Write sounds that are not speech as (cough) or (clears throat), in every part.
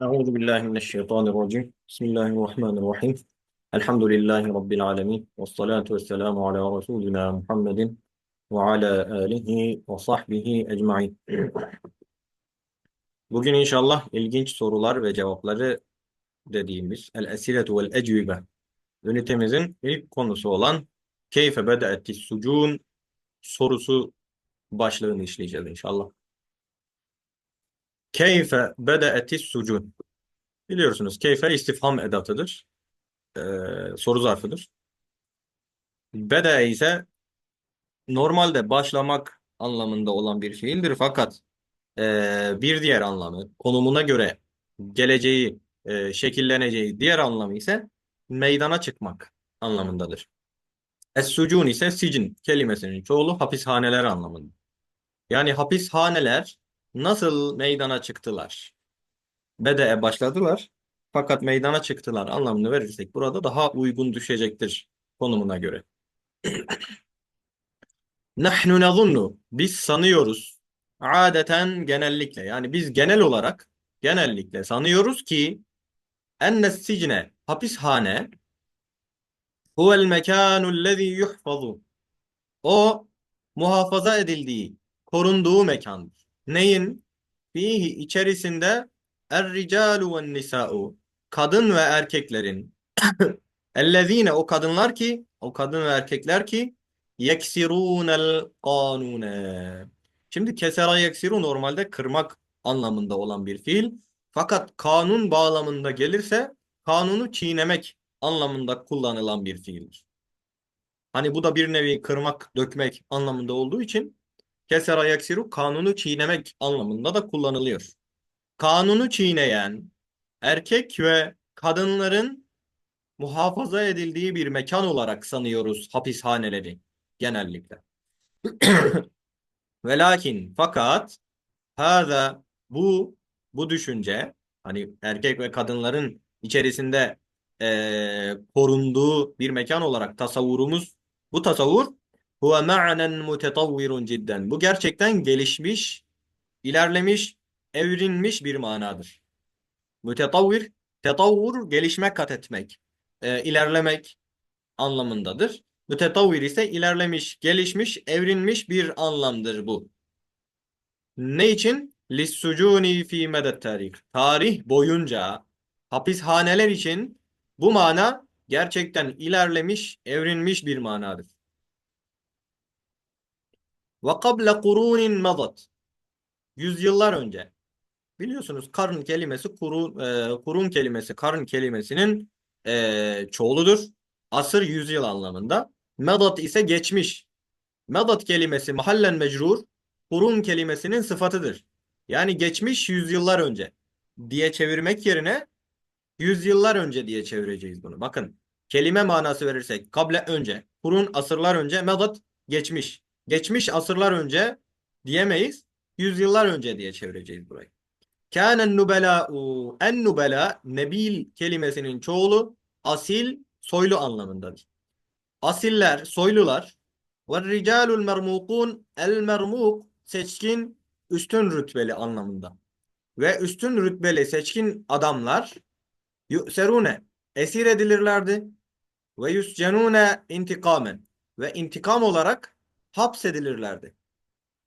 Euzu billahi mineşşeytanirracim. Bismillahirrahmanirrahim. Elhamdülillahi rabbil alamin. Ves salatu vesselamu ala resulina Muhammedin ve ala alihi ve sahbihi ecmaîn. Bugün inşallah ilginç sorular ve cevapları dediğimiz El Esiretu vel Ecvibe ünitemizin ilk konusu olan Keyfe bede'etis sucun sorusu başlığını işleyeceğiz inşallah. Keyfe bede'ettis sucun Biliyorsunuz keyfe istifham edatıdır. Ee, soru zarfıdır. Bede ise normalde başlamak anlamında olan bir fiildir fakat e, bir diğer anlamı konumuna göre geleceği, e, şekilleneceği diğer anlamı ise meydana çıkmak anlamındadır. Es-sucun ise sicin kelimesinin çoğulu hapishaneler anlamında. Yani hapishaneler nasıl meydana çıktılar? Bede'e başladılar fakat meydana çıktılar anlamını verirsek burada daha uygun düşecektir konumuna göre. (clears throat) Nahnu nezunnu biz sanıyoruz adeten genellikle yani biz genel olarak genellikle sanıyoruz ki enne sicne hapishane huvel mekânul lezî yuhfazu o muhafaza edildiği korunduğu mekandır. Neyin? Fihi içerisinde Er-ricalu ve nisa'u kadın ve erkeklerin (coughs) ellezine o kadınlar ki o kadın ve erkekler ki yeksirunel kanune. Şimdi kesera yeksiru normalde kırmak anlamında olan bir fiil. Fakat kanun bağlamında gelirse kanunu çiğnemek anlamında kullanılan bir fiildir. Hani bu da bir nevi kırmak, dökmek anlamında olduğu için kesera yeksiru kanunu çiğnemek anlamında da kullanılıyor kanunu çiğneyen erkek ve kadınların muhafaza edildiği bir mekan olarak sanıyoruz hapishaneleri genellikle. (clears throat) Ve lakin fakat hâzâ bu bu düşünce hani erkek ve kadınların içerisinde e, korunduğu bir mekan olarak tasavvurumuz bu tasavvur huve ma'nen mutetavvirun cidden. Bu gerçekten gelişmiş, ilerlemiş evrilmiş bir manadır. Mütetavvir, tetavvur gelişmek kat etmek, e, ilerlemek anlamındadır. Mütetavvir ise ilerlemiş, gelişmiş, evrilmiş bir anlamdır bu. Ne için? Lissucuni fi medet tarih. Tarih boyunca hapishaneler için bu mana gerçekten ilerlemiş, evrilmiş bir manadır. Ve kable kurunin madat. Yüzyıllar önce Biliyorsunuz karın kelimesi kurun, e, kurun kelimesi karın kelimesinin e, çoğuludur. Asır yüzyıl anlamında. Medat ise geçmiş. Medat kelimesi mahallen mecrur kurun kelimesinin sıfatıdır. Yani geçmiş yüzyıllar önce diye çevirmek yerine yüzyıllar önce diye çevireceğiz bunu. Bakın kelime manası verirsek kable önce, kurun asırlar önce, medat geçmiş. Geçmiş asırlar önce diyemeyiz. Yüzyıllar önce diye çevireceğiz burayı. Kânen nubelâ'u. En nubela nebil kelimesinin çoğulu asil, soylu anlamındadır. Asiller, soylular ve ricalul mermukun el mermuk seçkin, üstün rütbeli anlamında. Ve üstün rütbeli seçkin adamlar yu'serune esir edilirlerdi ve yuscenune intikamen ve intikam olarak hapsedilirlerdi.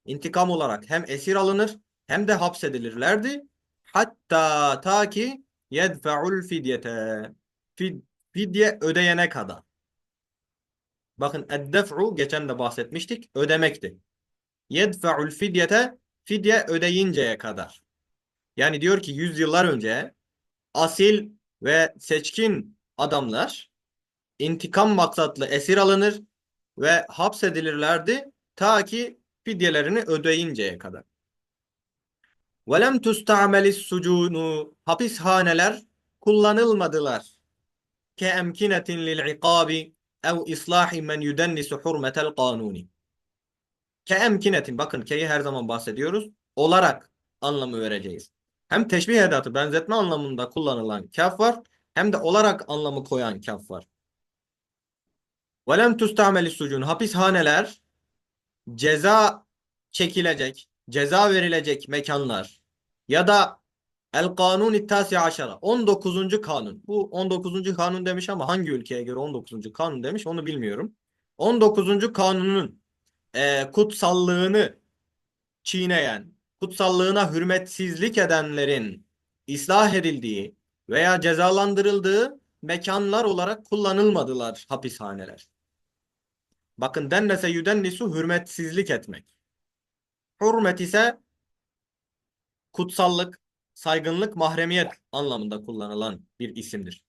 İntikam olarak hem esir alınır hem de hapsedilirlerdi. Hatta ta ki yedfe'ul fidyete. Fid, fidye ödeyene kadar. Bakın eddef'u geçen de bahsetmiştik. Ödemekti. Yedfe'ul fidyete fidye ödeyinceye kadar. Yani diyor ki yüzyıllar önce asil ve seçkin adamlar intikam maksatlı esir alınır ve hapsedilirlerdi ta ki fidyelerini ödeyinceye kadar. وَلَمْ تُسْتَعْمَلِ السُّجُونُ Hapishaneler kullanılmadılar. كَاَمْكِنَةٍ لِلْعِقَابِ ev islahi men yudennisu hurmetel kanuni. Keemkinetin bakın keyi her zaman bahsediyoruz. Olarak anlamı vereceğiz. Hem teşbih edatı benzetme anlamında kullanılan kaf var hem de olarak anlamı koyan kaf var. Velem tustameli sucun hapishaneler ceza çekilecek, ceza verilecek mekanlar ya da El kanun tasi aşara. 19. kanun. Bu 19. kanun demiş ama hangi ülkeye göre 19. kanun demiş onu bilmiyorum. 19. kanunun e, kutsallığını çiğneyen, kutsallığına hürmetsizlik edenlerin ıslah edildiği veya cezalandırıldığı mekanlar olarak kullanılmadılar hapishaneler. Bakın dennese yüdennisu hürmetsizlik etmek. Hürmet ise kutsallık, saygınlık, mahremiyet anlamında kullanılan bir isimdir.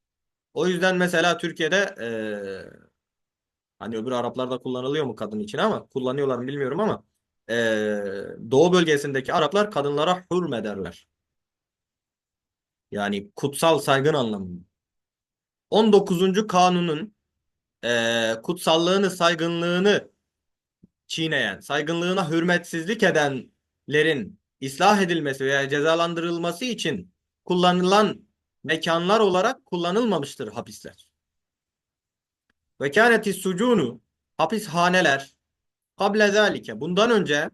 O yüzden mesela Türkiye'de eee, hani öbür Araplarda kullanılıyor mu kadın için ama kullanıyorlar mı bilmiyorum ama eee, Doğu bölgesindeki Araplar kadınlara hürmederler. Yani kutsal saygın anlamında. 19. kanunun eee, kutsallığını, saygınlığını çiğneyen, saygınlığına hürmetsizlik edenlerin ıslah edilmesi veya cezalandırılması için kullanılan mekanlar olarak kullanılmamıştır hapisler. Ve kânetis sucunu hapishaneler kable zâlike bundan önce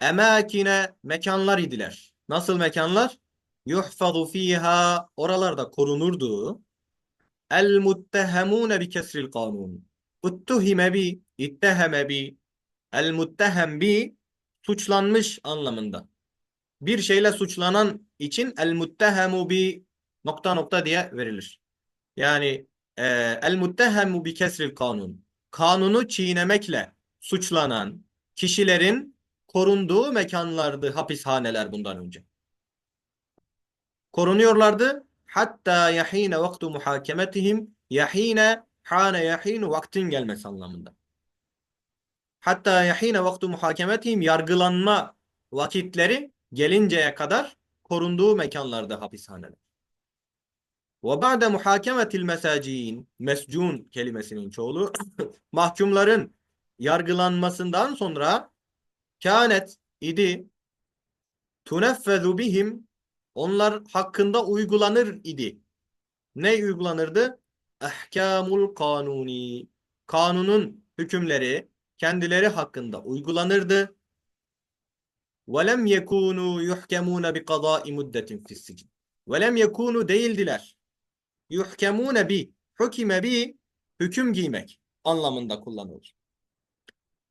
emâkine mekanlar idiler. Nasıl mekanlar? Yuhfazu fiha oralarda korunurdu. El muttehemune bi kesril kanun. Uttuhime bi, itteheme bi, el muttehem bi suçlanmış anlamında. Bir şeyle suçlanan için el muttehemu bi nokta nokta diye verilir. Yani e, el muttehemu bi kesril kanun. Kanunu çiğnemekle suçlanan kişilerin korunduğu mekanlardı hapishaneler bundan önce. Korunuyorlardı. Hatta yahine vaktu muhakemetihim yahine hane yahinu vaktin gelmesi anlamında. Hatta yahine vaktu muhakemetihim yargılanma vakitleri gelinceye kadar korunduğu mekanlarda hapishaneler. Ve ba'de muhakemetil mesacin mescun kelimesinin çoğulu (coughs) mahkumların yargılanmasından sonra kânet idi tuneffezu bihim onlar hakkında uygulanır idi. Ne uygulanırdı? Ehkamul kanuni. Kanunun hükümleri kendileri hakkında uygulanırdı. وَلَمْ يَكُونُوا يُحْكَمُونَ بِقَضَاءِ مُدَّةٍ فِي السِّجْنِ وَلَمْ يَكُونُوا değildiler. يُحْكَمُونَ bi hükime bi hüküm giymek anlamında kullanılır.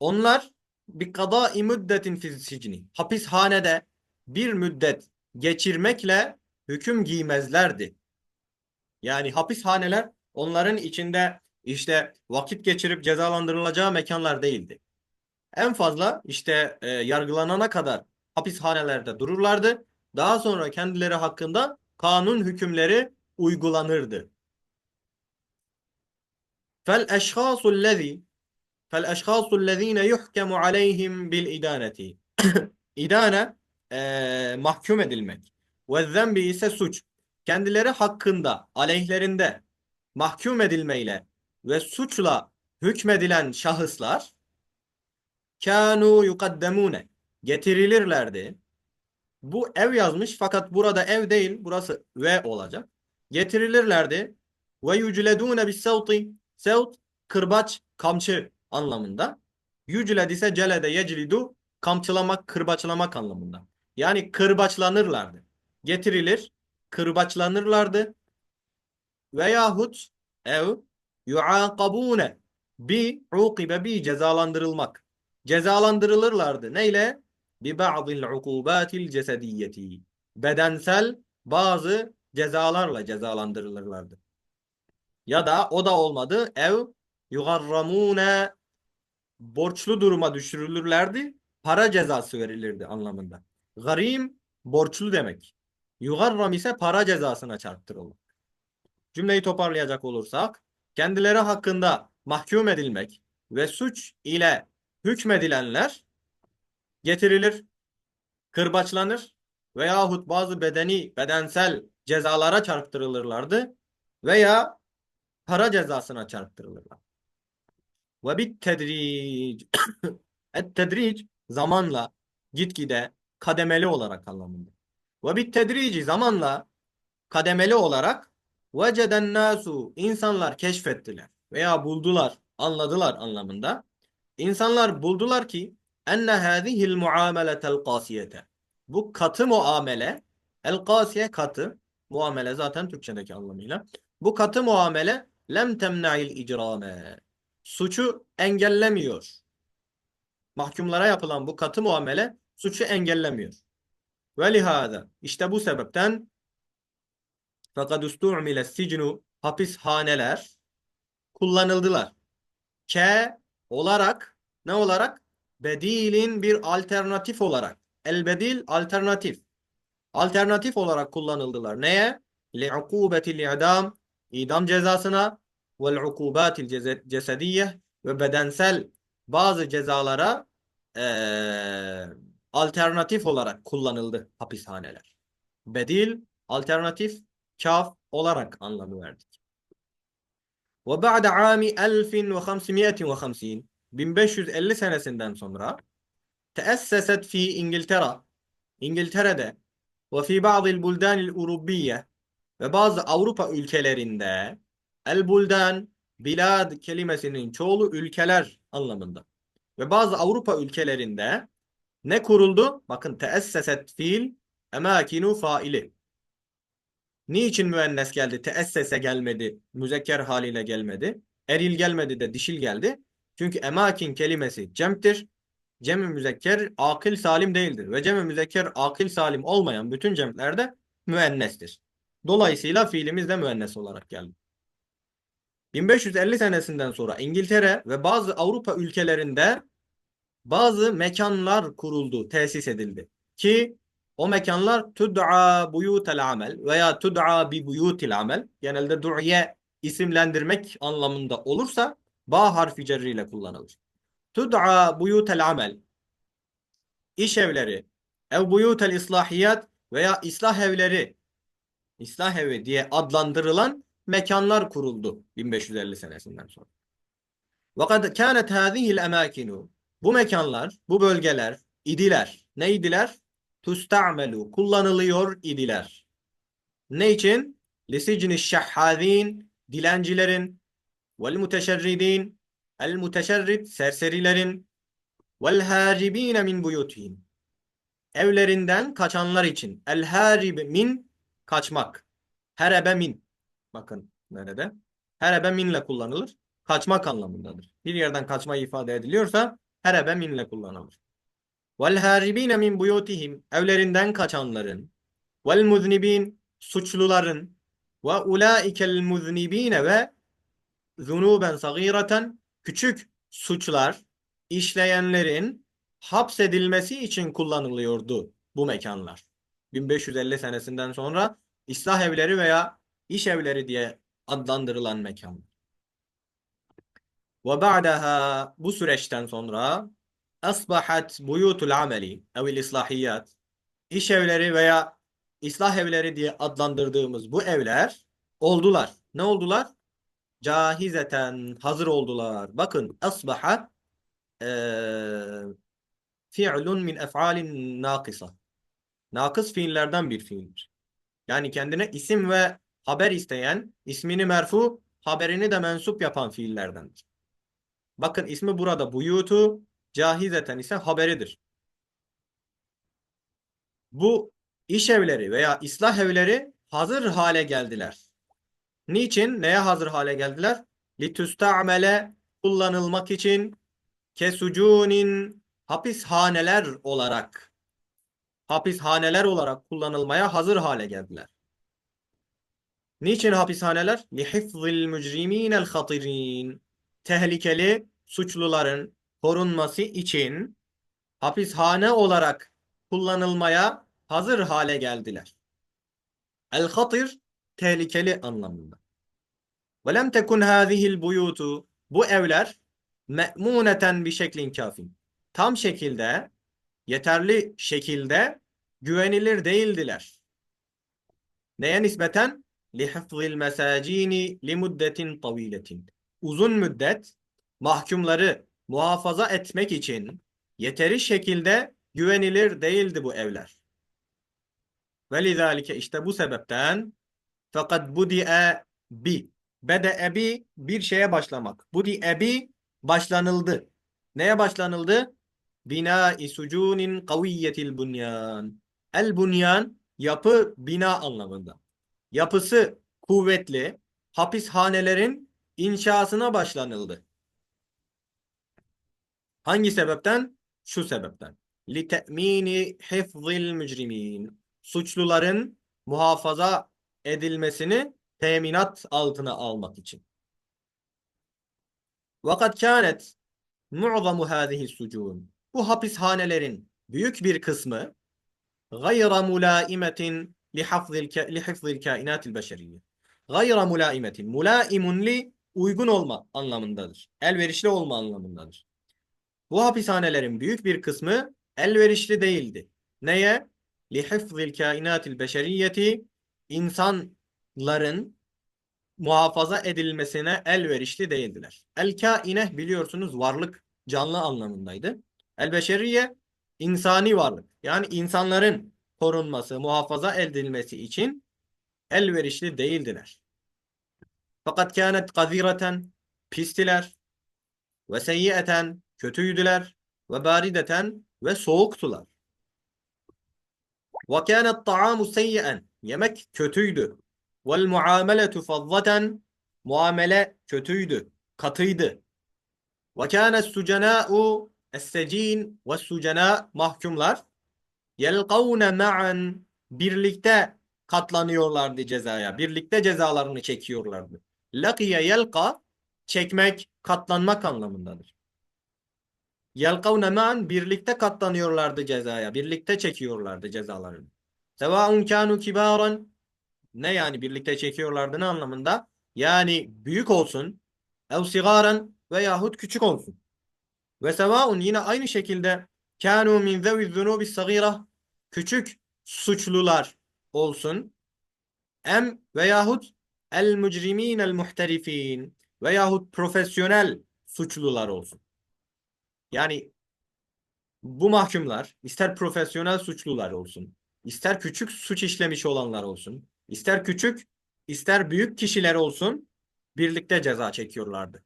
Onlar bir kada müddetin fizicini hapishanede bir müddet geçirmekle hüküm giymezlerdi. Yani hapishaneler onların içinde işte vakit geçirip cezalandırılacağı mekanlar değildi. En fazla işte e, yargılanana kadar hapishanelerde dururlardı. Daha sonra kendileri hakkında kanun hükümleri uygulanırdı. Fel eşhasul lezi fel eşhasul lezine yuhkemu aleyhim bil idaneti. (clears throat) İdane e, mahkum edilmek. Ve zembi ise suç. Kendileri hakkında, aleyhlerinde mahkum edilmeyle ve suçla hükmedilen şahıslar kanu yukaddemune getirilirlerdi. Bu ev yazmış fakat burada ev değil burası ve olacak. Getirilirlerdi. Ve yücledune bis sevti sevt kırbaç kamçı anlamında. Yücled ise celede yeclidu kamçılamak kırbaçlamak anlamında. Yani kırbaçlanırlardı. Getirilir kırbaçlanırlardı. Veyahut ev yuaqabune bi uqibe bi cezalandırılmak. Cezalandırılırlardı. Neyle? Bi ba'dil ukubatil cesediyeti. Bedensel bazı cezalarla cezalandırılırlardı. Ya da o da olmadı. Ev yugarramune borçlu duruma düşürülürlerdi. Para cezası verilirdi anlamında. Garim borçlu demek. Yugarram ise para cezasına çarptırılır. Cümleyi toparlayacak olursak kendileri hakkında mahkum edilmek ve suç ile hükmedilenler getirilir, kırbaçlanır veyahut bazı bedeni, bedensel cezalara çarptırılırlardı veya para cezasına çarptırılırlar. Ve bit tedric (coughs) et tedric zamanla gitgide kademeli olarak anlamında. Ve bit tedrici zamanla kademeli olarak veceden nasu insanlar keşfettiler veya buldular, anladılar anlamında. İnsanlar buldular ki enne hâzihil muameletel kasiyete. Bu katı muamele El kasiye katı. Muamele zaten Türkçedeki anlamıyla. Bu katı muamele lem temna'il icrame. Suçu engellemiyor. Mahkumlara yapılan bu katı muamele suçu engellemiyor. Ve lihada işte bu sebepten fakat ustu'mile sicnu hapishaneler kullanıldılar. Ke olarak ne olarak? Bedilin bir alternatif olarak. El bedil alternatif. Alternatif olarak kullanıldılar. Neye? Li'ukubetil idam idam cezasına vel ukubatil cesediyye ve bedensel bazı cezalara eee, alternatif olarak kullanıldı hapishaneler. Bedil, alternatif, kaf olarak anlamı verdik. Ve ba'de ami 1550 1550 senesinden sonra teesseset fi İngiltere İngiltere'de ve fi bazı buldanil Urubbiye ve bazı Avrupa ülkelerinde el buldan bilad kelimesinin çoğulu ülkeler anlamında. Ve bazı Avrupa ülkelerinde ne kuruldu? Bakın teesseset fiil emakinu faili. Niçin müennes geldi? Teessese gelmedi. Müzekker haliyle gelmedi. Eril gelmedi de dişil geldi. Çünkü emakin kelimesi cem'tir. Cem-i müzekker akil salim değildir. Ve cem-i müzekker akil salim olmayan bütün cem'lerde müennestir. Dolayısıyla fiilimiz de müennes olarak geldi. 1550 senesinden sonra İngiltere ve bazı Avrupa ülkelerinde bazı mekanlar kuruldu, tesis edildi. Ki o mekanlar tud'a buyutel amel veya tud'a bi buyutil amel genelde du'ye isimlendirmek anlamında olursa ba harfi cerriyle kullanılır. Tud'a buyutel amel iş evleri ev buyutel islahiyat veya islah evleri islah evi diye adlandırılan mekanlar kuruldu 1550 senesinden sonra. Fakat kânet hâzihil emâkinu bu mekanlar, bu bölgeler idiler. Ne idiler? Tusta'melu kullanılıyor idiler. Ne için? Lisicni şahhâzîn dilencilerin. Vel muteşerridin el muteşerrid serserilerin. Vel hâribîne min buyutihim evlerinden kaçanlar için. El harib min kaçmak. Herebe min. Bakın nerede? Herebe minle kullanılır. Kaçmak anlamındadır. Bir yerden kaçma ifade ediliyorsa herebe minle kullanılır vel haribine min buyutihim evlerinden kaçanların vel muznibin suçluların ve ulaikel muznibine ve zunuben sagireten küçük suçlar işleyenlerin hapsedilmesi için kullanılıyordu bu mekanlar. 1550 senesinden sonra İslah evleri veya iş evleri diye adlandırılan mekan. Ve ba'daha bu süreçten sonra asbahat buyutul ameli evil islahiyat iş evleri veya islah evleri diye adlandırdığımız bu evler oldular. Ne oldular? Cahizeten hazır oldular. Bakın asbaha eee fi'lun min ef'alin nakisa. Nakıs fiillerden bir fiildir. Yani kendine isim ve haber isteyen, ismini merfu, haberini de mensup yapan fiillerdendir. Bakın ismi burada buyutu, cahizeten ise haberidir. Bu iş evleri veya islah evleri hazır hale geldiler. Niçin? Neye hazır hale geldiler? Litüsta'mele kullanılmak için kesucunin hapishaneler olarak hapishaneler olarak kullanılmaya hazır hale geldiler. Niçin hapishaneler? Lihifzil mücriminel hatirin tehlikeli suçluların korunması için hapishane olarak kullanılmaya hazır hale geldiler. El-hatir tehlikeli anlamında. Lem tekun hâzihil buyutu bu evler me'muneten bir şeklin kafin. Tam şekilde, yeterli şekilde güvenilir değildiler. Neye nispeten? Lihfzil mesacini limuddetin taviletin. Uzun müddet mahkumları muhafaza etmek için yeteri şekilde güvenilir değildi bu evler. Ve lizalike işte bu sebepten fakat budi'e bi bede'e bi bir şeye başlamak. Budi'e bi başlanıldı. Neye başlanıldı? Bina-i sucunin kaviyyetil bunyan. El bunyan yapı, bina anlamında. Yapısı kuvvetli, hapishanelerin inşasına başlanıldı. Hangi sebepten? Şu sebepten. لِتَأْم۪ينِ حِفْظِ الْمُجْرِم۪ينَ Suçluların muhafaza edilmesini teminat altına almak için. وَقَدْ كَانَتْ مُعْظَمُ هَذِهِ السُّجُونَ Bu hapishanelerin büyük bir kısmı غَيْرَ مُلَائِمَةٍ لِحَفْظِ الْكَ- لِحِفْظِ الْكَائِنَاتِ الْبَشَرِيَّةِ غَيْرَ مُلَائِمَةٍ Mulaimun li uygun olma anlamındadır. Elverişli olma anlamındadır. Bu hapishanelerin büyük bir kısmı elverişli değildi. Neye? لِحِفْظِ الْكَائِنَاتِ الْبَشَرِيَّةِ İnsanların muhafaza edilmesine elverişli değildiler. El-kaine biliyorsunuz varlık, canlı anlamındaydı. El-beşeriye insani varlık. Yani insanların korunması, muhafaza edilmesi için elverişli değildiler. Fakat kânet gazireten pistiler ve seyyieten kötüydüler ve barideten ve soğuktular. Ve kânet ta'amu seyyi'en yemek kötüydü. Vel muameletu fazzaten muamele kötüydü, katıydı. Ve kâne sucenâ'u es-secîn ve sucenâ mahkumlar yelkavne ma'an birlikte katlanıyorlardı cezaya. Birlikte cezalarını çekiyorlardı. Lakiye yelka çekmek, katlanmak anlamındadır. Yelkavne ma'an birlikte katlanıyorlardı cezaya. Birlikte çekiyorlardı cezalarını. Sevaun kanu kibaran ne yani birlikte çekiyorlardı ne anlamında? Yani büyük olsun ev sigaran veyahut küçük olsun. Ve sevaun yine aynı şekilde kanu min zevi zunubi sagira küçük suçlular olsun. Em veyahut el mücrimin el muhterifin veyahut profesyonel suçlular olsun. Yani bu mahkumlar ister profesyonel suçlular olsun, ister küçük suç işlemiş olanlar olsun, ister küçük, ister büyük kişiler olsun birlikte ceza çekiyorlardı.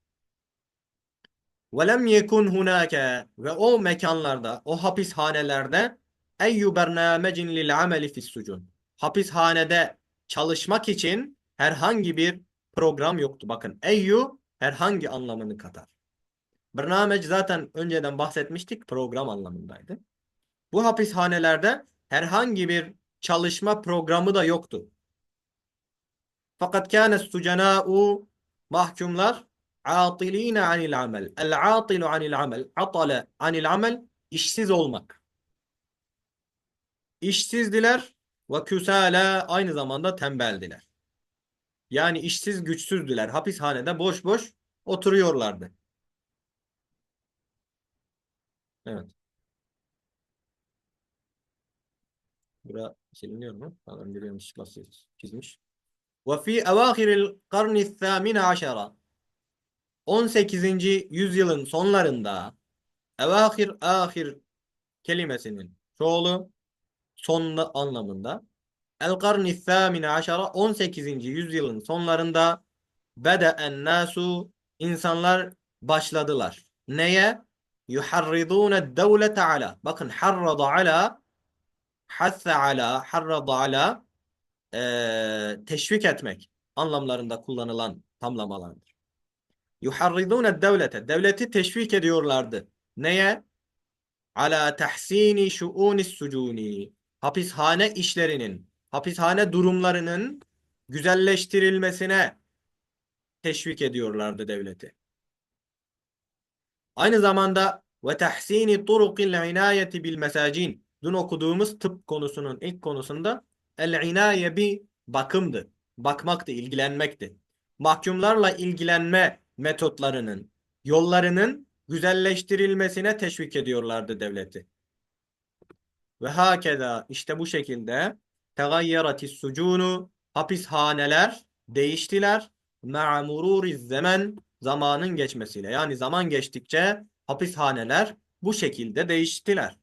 وَلَمْ يَكُنْ هُنَاكَ Ve o mekanlarda, o hapishanelerde اَيُّ بَرْنَامَجٍ لِلْعَمَلِ فِي السُّجُونَ Hapishanede çalışmak için herhangi bir program yoktu. Bakın eyyü herhangi anlamını katar. Bernamec zaten önceden bahsetmiştik program anlamındaydı. Bu hapishanelerde herhangi bir çalışma programı da yoktu. Fakat kâne sucenâ'u mahkumlar atiline anil amel. El atilu anil amel. Atale anil amel işsiz olmak. İşsizdiler ve küsâlâ aynı zamanda tembeldiler. Yani işsiz güçsüzdüler. Hapishanede boş boş oturuyorlardı. Evet. Bura siliniyor mu? Adam bir yanlışlıkla çizmiş. Ve fi evâhiril karni thâmine aşara 18. yüzyılın sonlarında evâhir ahir kelimesinin çoğulu sonlu anlamında el karni thâmine aşara 18. yüzyılın sonlarında bede'en nasu insanlar başladılar. Neye? Yuharridûne devlete ala. Bakın harrada ala hasse ala harrada ala eee, teşvik etmek anlamlarında kullanılan tamlamalardır. Yuharridûne devlete. Devleti teşvik ediyorlardı. Neye? Ala tahsini şuunis sucuni. Hapishane işlerinin, hapishane durumlarının güzelleştirilmesine teşvik ediyorlardı devleti. Aynı zamanda ve tahsini turuqil inayeti bil mesacin. Dün okuduğumuz tıp konusunun ilk konusunda el inaye bir bakımdı. Bakmaktı, ilgilenmekti. Mahkumlarla ilgilenme metotlarının, yollarının güzelleştirilmesine teşvik ediyorlardı devleti. Ve hakeza işte bu şekilde tegayyeretis sucunu hapishaneler değiştiler ma'a zaman zamanın geçmesiyle. Yani zaman geçtikçe hapishaneler bu şekilde değiştiler.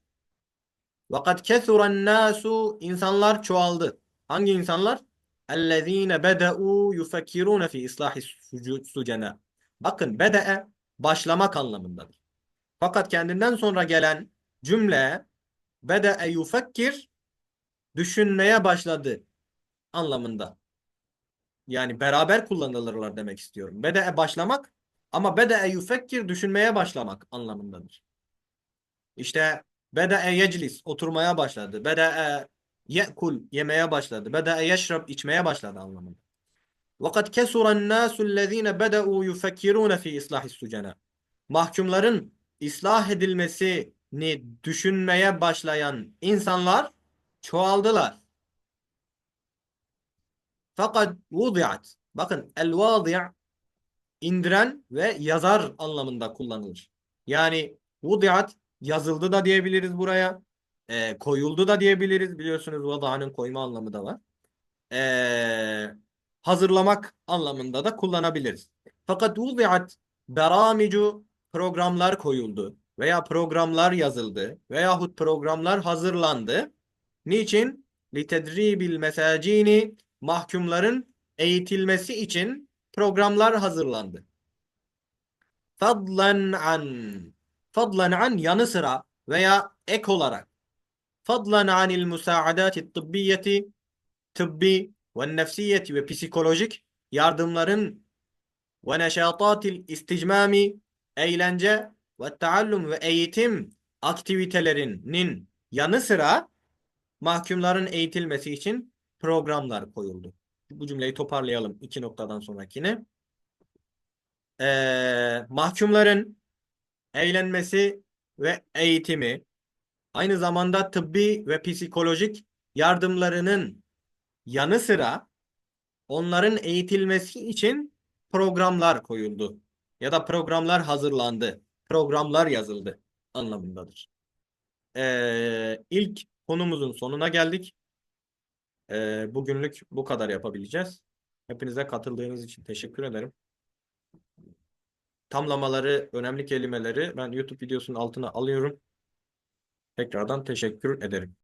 Vakat kesuran nasu insanlar çoğaldı. Hangi insanlar? Ellezine bedeu yufekkirune fi islahi sucena. Bakın bede'e başlamak anlamındadır. Fakat kendinden sonra gelen cümle bede'e yufekkir düşünmeye başladı anlamında. Yani beraber kullanılırlar demek istiyorum. Bede'e başlamak ama bede'e yufekkir düşünmeye başlamak anlamındadır. İşte bede'e yeclis oturmaya başladı. Bede'e ye'kul yemeye başladı. Bede'e yeşrab içmeye başladı anlamında. وَقَدْ كَسُرَ النَّاسُ الَّذ۪ينَ بَدَأُوا يُفَكِّرُونَ ف۪ي إِصْلَاحِ السُّجَنَى Mahkumların ıslah edilmesini düşünmeye başlayan insanlar çoğaldılar. Fakat vudiat. Bakın el-vadi' indiren ve yazar anlamında kullanılır. Yani vudiat yazıldı da diyebiliriz buraya. E, koyuldu da diyebiliriz. Biliyorsunuz vada'nın koyma anlamı da var. E, hazırlamak anlamında da kullanabiliriz. Fakat vudiat beramicu programlar koyuldu veya programlar yazıldı veyahut programlar hazırlandı. Niçin? Litedribil mesacini mahkumların eğitilmesi için programlar hazırlandı. Fadlan an fadlan an yanı sıra veya ek olarak fadlan anil musaadati tıbbiyeti tıbbi ve nefsiyeti ve psikolojik yardımların ve neşatatil isticmami eğlence ve taallum ve eğitim aktivitelerinin yanı sıra mahkumların eğitilmesi için programlar koyuldu. Bu cümleyi toparlayalım iki noktadan sonrakini. Ee, mahkumların eğlenmesi ve eğitimi aynı zamanda tıbbi ve psikolojik yardımlarının yanı sıra onların eğitilmesi için programlar koyuldu. Ya da programlar hazırlandı. Programlar yazıldı anlamındadır. Ee, ilk konumuzun sonuna geldik. Ee, bugünlük bu kadar yapabileceğiz. Hepinize katıldığınız için teşekkür ederim. Tamlamaları, önemli kelimeleri ben YouTube videosunun altına alıyorum. Tekrardan teşekkür ederim.